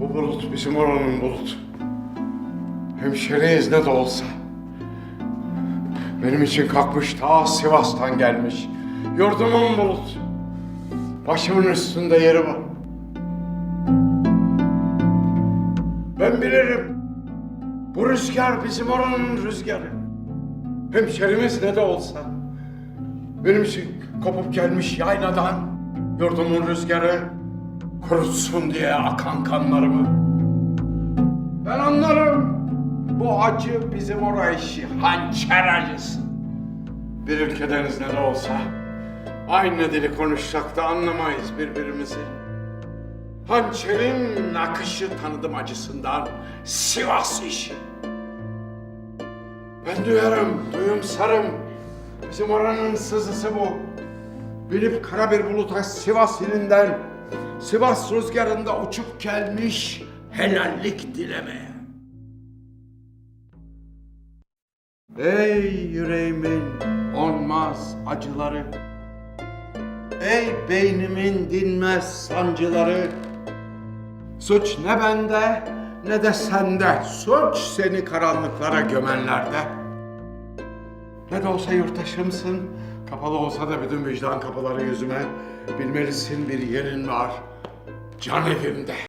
Bu bulut bizim oranın bulut. Hemşeriyiz ne de olsa. Benim için kalkmış ta Sivas'tan gelmiş. Yurdumun bulut. Başımın üstünde yeri var. Ben bilirim. Bu rüzgar bizim oranın rüzgarı. Hemşerimiz ne de olsa. Benim için kopup gelmiş yayladan yurdumun rüzgarı kurutsun diye akan kanlarımı. Ben anlarım. Bu acı bizim oraya işi, hançer acısı. Bir ülkedeniz ne de olsa aynı dili konuşsak da anlamayız birbirimizi. Hançerin akışı tanıdım acısından Sivas işi. Ben duyarım, duyumsarım. Bizim oranın sızısı bu. Bilip kara bir buluta Sivas ilinden, Sivas rüzgarında uçup gelmiş helallik dilemeye. Ey yüreğimin olmaz acıları, Ey beynimin dinmez sancıları, Suç ne bende ne de sende, suç seni karanlıklara gömenlerde. Ne de olsa yurttaşımsın, kapalı olsa da bütün vicdan kapıları yüzüme, bilmelisin bir yerin var, can evimde.